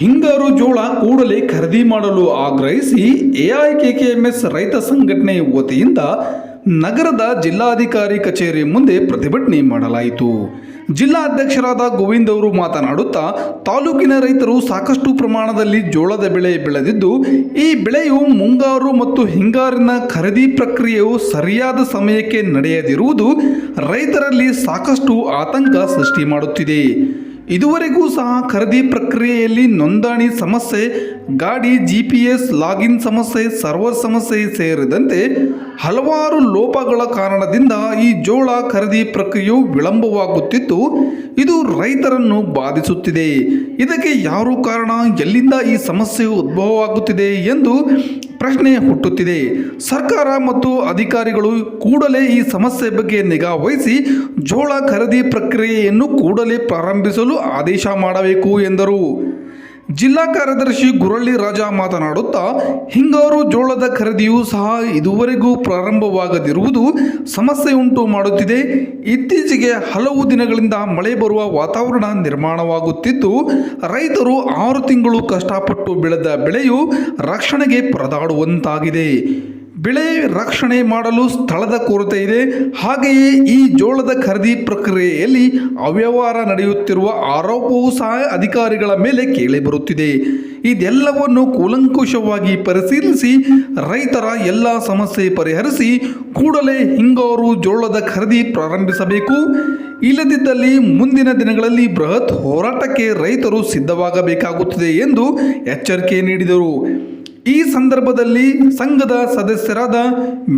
ಹಿಂಗಾರು ಜೋಳ ಕೂಡಲೇ ಖರೀದಿ ಮಾಡಲು ಆಗ್ರಹಿಸಿ ಎಐಕೆಕೆಎಂಎಸ್ ರೈತ ಸಂಘಟನೆ ವತಿಯಿಂದ ನಗರದ ಜಿಲ್ಲಾಧಿಕಾರಿ ಕಚೇರಿ ಮುಂದೆ ಪ್ರತಿಭಟನೆ ಮಾಡಲಾಯಿತು. ಜಿಲ್ಲಾ ಅಧ್ಯಕ್ಷರಾದ ಗೋವಿಂದ್ ಅವರು ಮಾತನಾಡುತ್ತಾ, ತಾಲೂಕಿನ ರೈತರು ಸಾಕಷ್ಟು ಪ್ರಮಾಣದಲ್ಲಿ ಜೋಳದ ಬೆಳೆ ಬೆಳೆದಿದ್ದು, ಈ ಬೆಳೆಯು ಮುಂಗಾರು ಮತ್ತು ಹಿಂಗಾರಿನ ಖರೀದಿ ಪ್ರಕ್ರಿಯೆಯು ಸರಿಯಾದ ಸಮಯಕ್ಕೆ ನಡೆಯದಿರುವುದು ರೈತರಲ್ಲಿ ಸಾಕಷ್ಟು ಆತಂಕ ಸೃಷ್ಟಿ ಮಾಡುತ್ತಿದೆ. ಇದುವರೆಗೂ ಸಹ ಖರೀದಿ ಪ್ರಕ್ರಿಯೆಯಲ್ಲಿ ನೋಂದಣಿ ಸಮಸ್ಯೆ, ಗಾಡಿ ಜಿ ಪಿ ಎಸ್ ಲಾಗಿನ್ ಸಮಸ್ಯೆ ಸರ್ವರ್ ಸಮಸ್ಯೆ ಸೇರಿದಂತೆ ಹಲವಾರು ಲೋಪಗಳ ಕಾರಣದಿಂದ ಈ ಜೋಳ ಖರೀದಿ ಪ್ರಕ್ರಿಯೆಯು ವಿಳಂಬವಾಗುತ್ತಿದ್ದು, ಇದು ರೈತರನ್ನು ಬಾಧಿಸುತ್ತಿದೆ. ಇದಕ್ಕೆ ಯಾರು ಕಾರಣ? ಎಲ್ಲಿಂದ ಈ ಸಮಸ್ಯೆ ಉದ್ಭವವಾಗುತ್ತಿದೆ ಎಂದು ಪ್ರಶ್ನೆ ಹುಟ್ಟುತ್ತಿದೆ. ಸರ್ಕಾರ ಮತ್ತು ಅಧಿಕಾರಿಗಳು ಕೂಡಲೇ ಈ ಸಮಸ್ಯೆ ಬಗ್ಗೆ ನಿಗಾ ವಹಿಸಿ ಜೋಳ ಖರೀದಿ ಪ್ರಕ್ರಿಯೆಯನ್ನು ಕೂಡಲೇ ಪ್ರಾರಂಭಿಸಲು ಆದೇಶ ಮಾಡಬೇಕು ಎಂದರು. ಜಿಲ್ಲಾ ಕಾರ್ಯದರ್ಶಿ ಗುರಳ್ಳಿ ರಾಜ ಮಾತನಾಡುತ್ತಾ, ಹಿಂಗಾರು ಜೋಳದ ಖರೀದಿಯೂ ಸಹ ಇದುವರೆಗೂ ಪ್ರಾರಂಭವಾಗದಿರುವುದು ಸಮಸ್ಯೆ ಉಂಟು ಮಾಡುತ್ತಿದೆ. ಇತ್ತೀಚೆಗೆ ಹಲವು ದಿನಗಳಿಂದ ಮಳೆ ಬರುವ ವಾತಾವರಣ ನಿರ್ಮಾಣವಾಗುತ್ತಿದ್ದು, ರೈತರು ಆರು ತಿಂಗಳು ಕಷ್ಟಪಟ್ಟು ಬೆಳೆದ ಬೆಳೆಯು ರಕ್ಷಣೆಗೆ ಪರದಾಡುವಂತಾಗಿದೆ. ಬೆಳೆ ರಕ್ಷಣೆ ಮಾಡಲು ಸ್ಥಳದ ಕೊರತೆ ಇದೆ. ಹಾಗೆಯೇ ಈ ಜೋಳದ ಖರೀದಿ ಪ್ರಕ್ರಿಯೆಯಲ್ಲಿ ಅವ್ಯವಹಾರ ನಡೆಯುತ್ತಿರುವ ಆರೋಪವೂ ಸಹ ಅಧಿಕಾರಿಗಳ ಮೇಲೆ ಕೇಳಿಬರುತ್ತಿದೆ ಇದೆಲ್ಲವನ್ನು ಕೂಲಂಕುಷವಾಗಿ ಪರಿಶೀಲಿಸಿ ರೈತರ ಎಲ್ಲ ಸಮಸ್ಯೆ ಪರಿಹರಿಸಿ ಕೂಡಲೇ ಹಿಂಗಾರು ಜೋಳದ ಖರೀದಿ ಪ್ರಾರಂಭಿಸಬೇಕು. ಇಲ್ಲದಿದ್ದಲ್ಲಿ ಮುಂದಿನ ದಿನಗಳಲ್ಲಿ ಬೃಹತ್ ಹೋರಾಟಕ್ಕೆ ರೈತರು ಸಿದ್ಧವಾಗಬೇಕಾಗುತ್ತದೆ ಎಂದು ಎಚ್ಚರಿಕೆ ನೀಡಿದರು. ಈ ಸಂದರ್ಭದಲ್ಲಿ ಸಂಘದ ಸದಸ್ಯರಾದ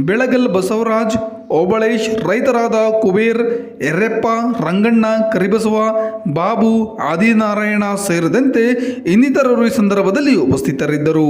ಬೆಳಗಲ್ ಬಸವರಾಜ್, ಓಬಳೇಶ್ ರೈತರಾದ ಕುಬೇರ್ ಎರ್ರೆಪ್ಪ ರಂಗಣ್ಣ ಕರಿಬಸವ, ಬಾಬು ಆದಿನಾರಾಯಣ ಸೇರಿದಂತೆ ಇನ್ನಿತರರು ಈ ಸಂದರ್ಭದಲ್ಲಿ ಉಪಸ್ಥಿತರಿದ್ದರು.